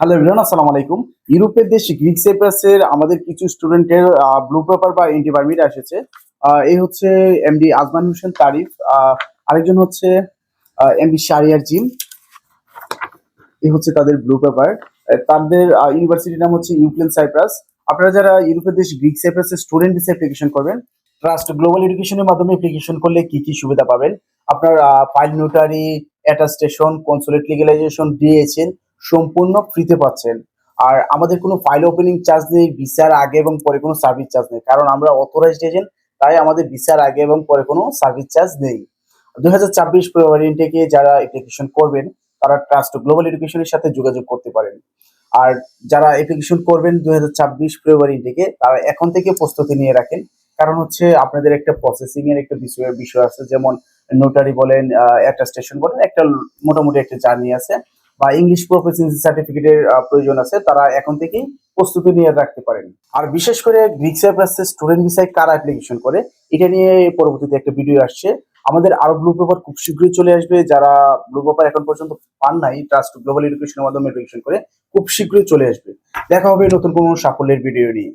Hello everyone, আসসালামু আলাইকুম। ইউরোপের দেশ গ্রিক সাইপ্রাসের আমাদের কিছু স্টুডেন্টের ব্লু পেপার বা ইন্টিভার্মিট এসেছে। এই হচ্ছে এমডি আজমান হোসেন তারিফ আরেকজন হচ্ছে এমডি শারিয়ার জিম। এই হচ্ছে তাদের ব্লু পেপার তাদের ইউনিভার্সিটির নাম হচ্ছে ইউক্লেন সাইপ্রাস আপনারা যারা ইউরোপের দেশ গ্রিক সাইপ্রাসের স্টুডেন্ট হিসেবে অ্যাপ্লিকেশন করবেন ট্রাস্ট গ্লোবাল এডুকেশনের মাধ্যমে অ্যাপ্লিকেশন করলে কি কি সুবিধা পাবেন? আপনার file notary attestation consulate legalization DHL সম্পূর্ণ ফ্রিতে পাচ্ছেন। আর আমাদের কোনো ফাইল ওপেনিং চার্জ নেই ভিসার আগে এবং পরে কোনো সার্ভিস চার্জ নেই। কারণ আমরা অথরাইজড এজেন্ট তাই আমাদের ভিসার আগে এবং পরে কোনো সার্ভিস চার্জ নেই। দুই হাজার ছাব্বিশ ফেব্রুয়ারি থেকে যারা অ্যাপ্লিকেশন করবেন, তারা ট্রাস্ট গ্লোবাল এডুকেশনের সাথে যোগাযোগ করতে পারেন। আর যারা অ্যাপ্লিকেশন করবেন দুই হাজার ছাব্বিশ ফেব্রুয়ারি তারা এখন থেকে প্রস্তুতি নিয়ে রাখেন। কারণ হচ্ছে আপনাদের একটা প্রসেসিং এর একটা বিষয় বিষয় আছে, যেমন নোটারি বলেন একটা স্টেশন বলেন, একটা মোটামুটি একটা জার্নি আছে। বা ইংলিশ প্রফেসিয়েন্সি সার্টিফিকেটের প্রয়োজন আছে, তারা এখন থেকেই প্রস্তুতি নিয়ে রাখতে পারেন। আর বিশেষ করে গ্রিক সাইপ্রাসের স্টুডেন্ট ভিসায় কারা অ্যাপ্লিকেশন করে, এটা নিয়ে পরবর্তীতে একটা ভিডিও আসছে। আমাদের আরও ব্লু পেপার খুব শীঘ্রই চলে আসবে, যারা ব্লু পেপার এখন পর্যন্ত পান নাই ট্রাস্ট গ্লোবাল এডুকেশনের মাধ্যমে অ্যাপ্লিকেশন করে, খুব শীঘ্রই চলে আসবে। দেখা হবে নতুন কোনো সাফল্যের ভিডিও নিয়ে।